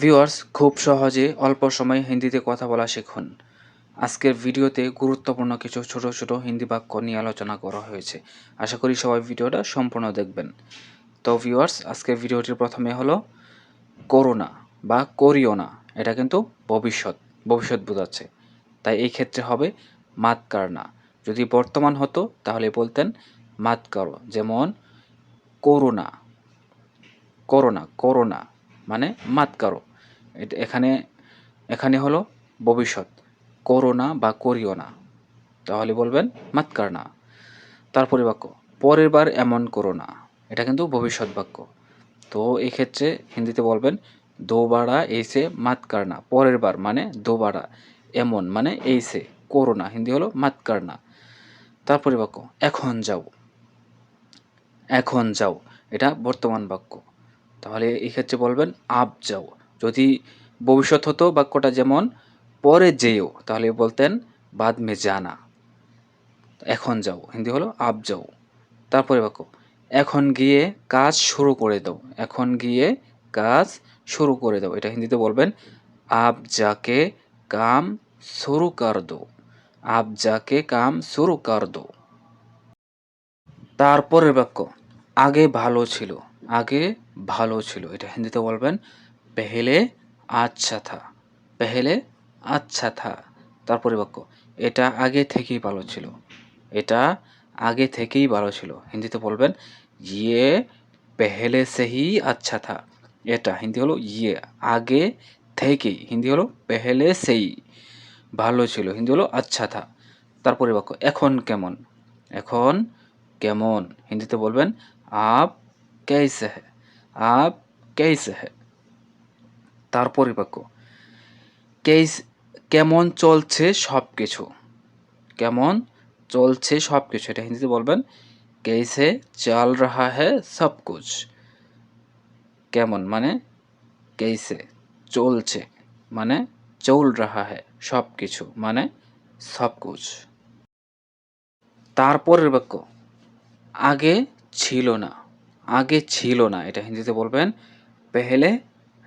Viewers খুব সহজে অল্প সময়ে হিন্দিতে কথা বলা শিখুন। আজকের ভিডিওতে গুরুত্বপূর্ণ কিছু ছোট ছোট হিন্দি বাক্য নিয়ে আলোচনা করা হয়েছে। আশা করি সবাই ভিডিওটা সম্পূর্ণ দেখবেন। তো ভিউয়ার্স আজকের ভিডিওটির প্রথমে হলো করোনা বা করিও না। এটা কিন্তু ভবিষ্যৎ ভবিষ্যৎ বোঝাচ্ছে। তাই এই ক্ষেত্রে হবে মাত কারনা যদি বর্তমান হতো, তাহলে বলতেন মাত করো যেমন করোনা করোনা করোনা মানে মাত করো এটা, এখানে এখানে হলো ভবিষ্যৎ। করো না বা করিও না। তাহলে বলবেন মাত কর না। তারপরে বাক্য পরের বার এমন করো না। এটা কিন্তু ভবিষ্যৎ বাক্য। তো এক্ষেত্রে হিন্দিতে বলবেন, দোবাড়া এইসে মাত কর না। পরের বার মানে দোবাড়া। এমন মানে এইসে করো না। হিন্দি হলো মাত কর না। তারপরে বাক্য এখন যাও। এখন যাও। এটা বর্তমান বাক্য। তাহলে এই ক্ষেত্রে বলবেন আপ যাও। যদি ভবিষ্যৎ হতো বাক্যটা যেমন, পরে যেও, তাহলে বলতেন, বাদ মে জানা। এখন যাও, হিন্দি হলো, আপ যাও। তারপরে বাক্য, এখন গিয়ে কাজ শুরু করে দাও। এখন গিয়ে কাজ শুরু করে দাও। এটা হিন্দিতে বলবেন, আপ যাকে কাম শুরু কর দো আপ যাকে কাম শুরু কর দো তারপরের বাক্য, আগে ভালো ছিল। আগে ভালো ছিল। এটা হিন্দিতে বলবেন পেহেলে আচ্ছা থা, পেহেলে আচ্ছা থা তারপরে বাক্য এটা আগে থেকেই ভালো ছিল। এটা আগে থেকেই ভালো ছিল। হিন্দিতে বলবেন ইয়ে পেহেলে সেহি আচ্ছা থা। এটা হিন্দি হলো ইয়ে আগে থেকেই। হিন্দি হলো পেহেলে সেই, ভালো ছিল। হিন্দি হলো আচ্ছা থা তারপরে বাক্য এখন কেমন? এখন কেমন? হিন্দিতে বলবেন, আপ কেসে হ্যাঁ আপ কেসে হ্যাঁ তারপরে বাক্য কেস কেমন চলছে সব কিছু কেমন চলছে সব কিছু এটা হিন্দিতে বলবেন কেসে চাল রাহা হ্যাঁ সব কুছ কেমন মানে কেসে চলছে মানে চল রাহা হ্যাঁ সব কিছু মানে সব কুছ তারপরের বাক্য আগে ছিল না, আগে ছিল না, এটা হিন্দিতে বলবেন, পেহেলে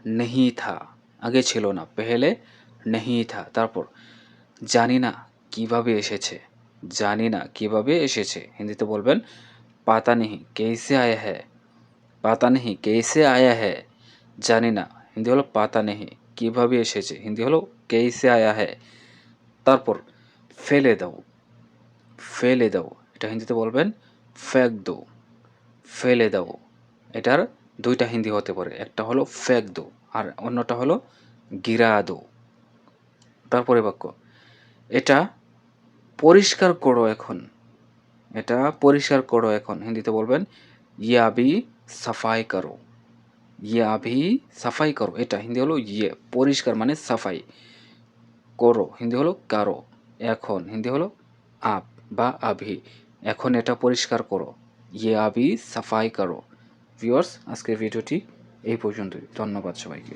নেহি থা, আগে ছিল না, পেহেলে নেহি থা। তারপর, জানি না কীভাবে এসেছে, জানি না কীভাবে এসেছে। হিন্দিতে বলবেন, পাতা নেহি কেসে আয়া হ্যাঁ পাতা নেহি কেসে আয়া হ্যাঁ জানি না। হিন্দি হলো, পাতা নেহি, কীভাবে এসেছে? হিন্দি হলো কেসে আয়া হ্যাঁ তারপর, ফেলে দাও। ফেলে দাও। এটা হিন্দিতে বলবেন, ফেক দো ফেলে দাও। এটার দুইটা হিন্দি হতে পারে। একটা হলো ফেক দো আর অন্যটা হলো গিরা দো তারপরে বাক্য, এটা পরিষ্কার করো এখন। এটা পরিষ্কার করো এখন। হিন্দিতে বলবেন ইয়ে সাফাই করো। ইয়ে সাফাই করো। এটা, হিন্দি হলো ইয়ে পরিষ্কার মানে সাফাই করো। হিন্দি হলো কারও। এখন, হিন্দি হলো আপ বা আভি। এখন এটা পরিষ্কার করো। ইয়ে আবি সাফাই করো। ভিউয়ার্স আজকের ভিডিওটি এই পর্যন্তই। ধন্যবাদ সবাইকে।